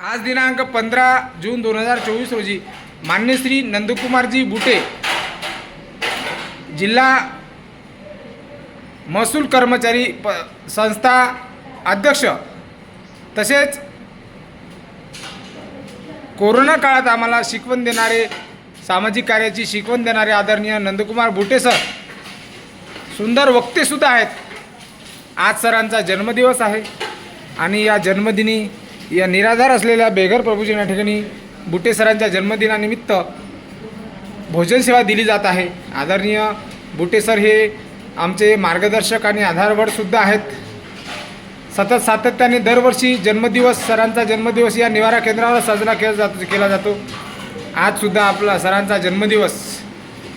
आज दिनांक पंधरा जून दोन हजार चोवीस रोजी मान्य श्री नंदकुमारजी बुटे जिल्हा महसूल कर्मचारी प संस्था अध्यक्ष तसेच कोरोना काळात आम्हाला शिकवण देणारे सामाजिक कार्याची शिकवण देणारे आदरणीय नंदकुमार बुटे सर सुंदर वक्तेसुद्धा आहेत. आज सरांचा जन्मदिवस आहे आणि या जन्मदिनी या निराधार असलेल्या बेघर प्रभूजी या ठिकाणी बुटे सरांच्या जन्मदिनानिमित्त भोजन सेवा दिली जात आहे. आदरणीय बुटे सर हे आमचे मार्गदर्शक आणि आधारवडसुद्धा आहेत. सतत सातत्याने दरवर्षी जन्मदिवस सरांचा जन्मदिवस या निवारा केंद्रावर साजरा केला जातो. केला जातो आजसुद्धा आपला सरांचा जन्मदिवस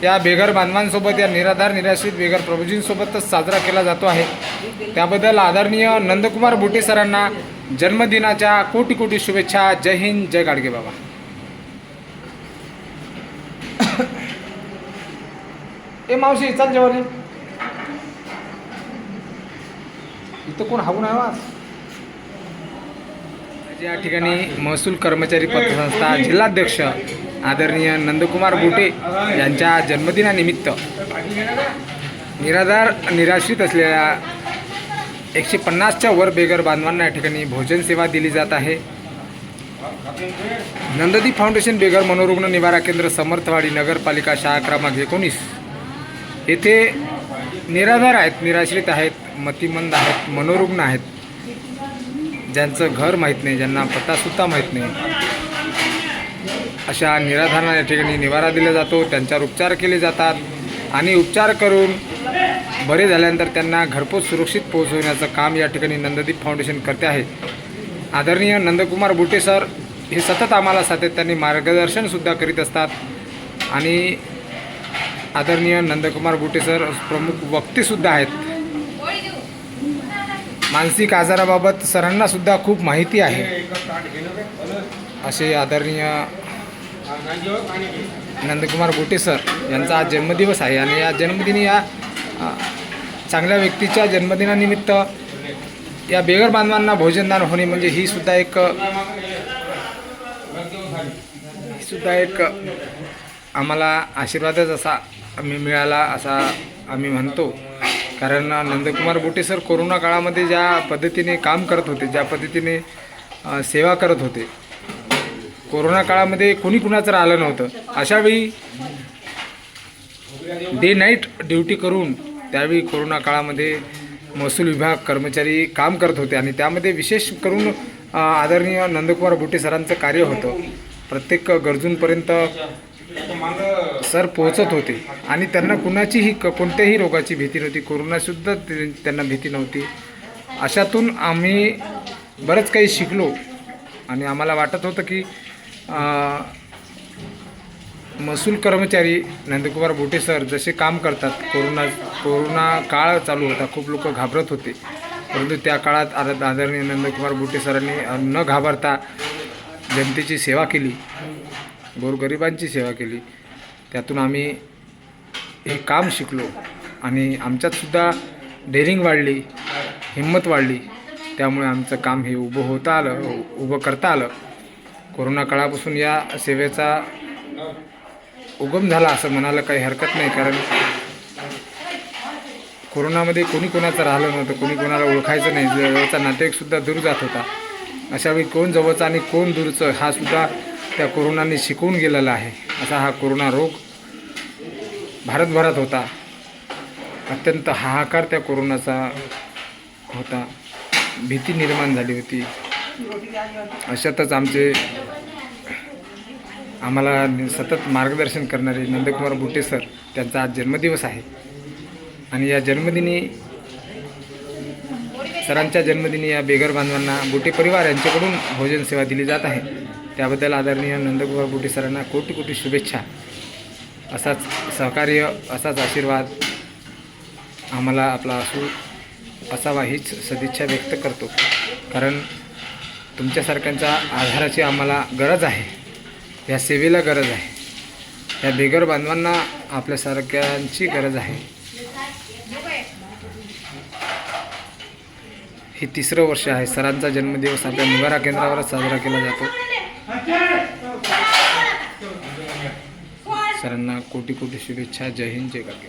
या बेघर बांधवांसोबत या निराधार निराश्रित बेघर प्रभूजींसोबतच साजरा केला जातो आहे. त्याबद्दल आदरणीय नंदकुमार बुटे सरांना जन्मदिनाच्या कोटी कोटी शुभेच्छा. जय हिंद जय गाडगे बाबा. ए मावशी चाल जेवण इथं कोण हागून आहे वास? या ठिकाणी महसूल कर्मचारी पतसंस्था जिल्हाध्यक्ष आदरणीय नंदकुमार गोटे यांच्या जन्मदिनानिमित्त. निराधार निराश्रित असलेल्या एकशे पन्नासच्या वर बेगर बांधवांना या ठिकाणी भोजन सेवा दिली जात आहे. नंददीप फाउंडेशन बेगर मनोरुग्ण निवारा केंद्र समर्थवाडी नगरपालिका शाळा क्रमांक एकोणीस. येथे निराधार आहेत निराश्रित आहेत मतिमंद आहेत मनोरुग्ण आहेत. ज्यांचं घर माहीत नाही ज्यांना पत्तासुद्धा माहीत नाही. अशा निराधारांना या ठिकाणी निवारा दिला जातो. त्यांच्यावर उपचार केले जातात. आणि उपचार करून बरे झाल्यानंतर त्यांना घरपोच सुरक्षित पोहोचवण्याचं काम या ठिकाणी नंददीप फाउंडेशन करते आहे. आदरणीय नंदकुमार बुटे सर हे सतत आम्हाला सातत्याने मार्गदर्शनसुद्धा करीत असतात. आणि आदरणीय नंदकुमार बुटे सर प्रमुख वक्तेसुद्धा आहेत. मानसिक आजाराबाबत सरांनासुद्धा खूप माहिती आहे. असे आदरणीय नंदकुमार बुटे सर यांचा आज जन्मदिवस आहे आणि या जन्मदिनी या चांगल्या व्यक्तीच्या जन्मदिनानिमित्त या बेगर बांधवांना भोजनदान होणे म्हणजे ही सुद्धा एक सुद्धा एक आम्हाला आशीर्वादच असा आम्ही मिळाला असा आम्ही म्हणतो. कारण नंदकुमार बुटे सर कोरोना काळामध्ये ज्या पद्धतीने काम करत होते ज्या पद्धतीने सेवा करत होते कोरोना काळामध्ये कोणी कुणाचं राहिलं नव्हतं. अशावेळी डे नाईट ड्युटी करून त्यावेळी कोरोना काळामध्ये महसूल विभाग कर्मचारी काम करत होते आणि त्यामध्ये विशेष करून आदरणीय नंदकुमार बुटे सरांचं कार्य होतं. प्रत्येक गरजूंपर्यंत सर पोहोचत होते आणि त्यांना कुणाचीही क कोणत्याही रोगाची भीती नव्हती. कोरोनासुद्धा त्यांना भीती नव्हती. अशातून आम्ही बरंच काही शिकलो आणि आम्हाला वाटत होतं की महसूल कर्मचारी नंदकुमार बोटे सर जसे काम करतात कोरोना कोरोना काळ चालू होता खूप लोक घाबरत होते. परंतु त्या काळात आद- आदरणीय नंदकुमार बोटे सरांनी न घाबरता जनतेची सेवा केली. गोरगरिबांची सेवा केली. त्यातून आम्ही हे काम शिकलो आणि आमच्यातसुद्धा डेअरिंग वाढली हिंमत वाढली. त्यामुळे आमचं काम हे उभं होता आलं उभं करता आलं. कोरोना काळापासून या सेवेचा उगम झाला असं म्हणायला काही हरकत नाही कारण कोरोनामध्ये कोणी कोणाचं राहिलं नव्हतं कोणी कोणाला ओळखायचं नाही जवळचा नातेवाईकसुद्धा दूर जात होता. अशावेळी कोण जवळचा आणि कोण दूरचं हा सुद्धा त्या कोरोनाने शिकवून गेलेला आहे. असा हा कोरोना रोग भारतभरात होता. अत्यंत हाहाकार त्या कोरोनाचा होता. भीती निर्माण झाली होती. अशातच आमचे आम्हाला सतत मार्गदर्शन करणारे नंदकुमार बुटे सर त्यांचा आज जन्मदिवस आहे. आणि या जन्मदिनी सरांच्या जन्मदिनी या बेघर बांधवांना बुटे परिवार यांच्याकडून भोजन सेवा दिली जात आहे. त्याबद्दल आदरणीय नंदकुमार बुटे सरांना कोटी कोटी शुभेच्छा. असाच सहकार्य असाच आशीर्वाद आम्हाला आपला असू असावा हीच सदिच्छा व्यक्त करतो. कारण तुमच्यासारख्यांच्या आधाराची आम्हाला गरज आहे. या सेवेला गरज आहे. या बेघर बांधवांना आपल्यासारख्यांची गरज आहे. हे तिसरं वर्ष आहे. सरांचा जन्मदिवस आपल्या निवारा केंद्रावरच साजरा केला जातो. सरांना कोटी कोटी शुभेच्छा. जय हिंद जय करके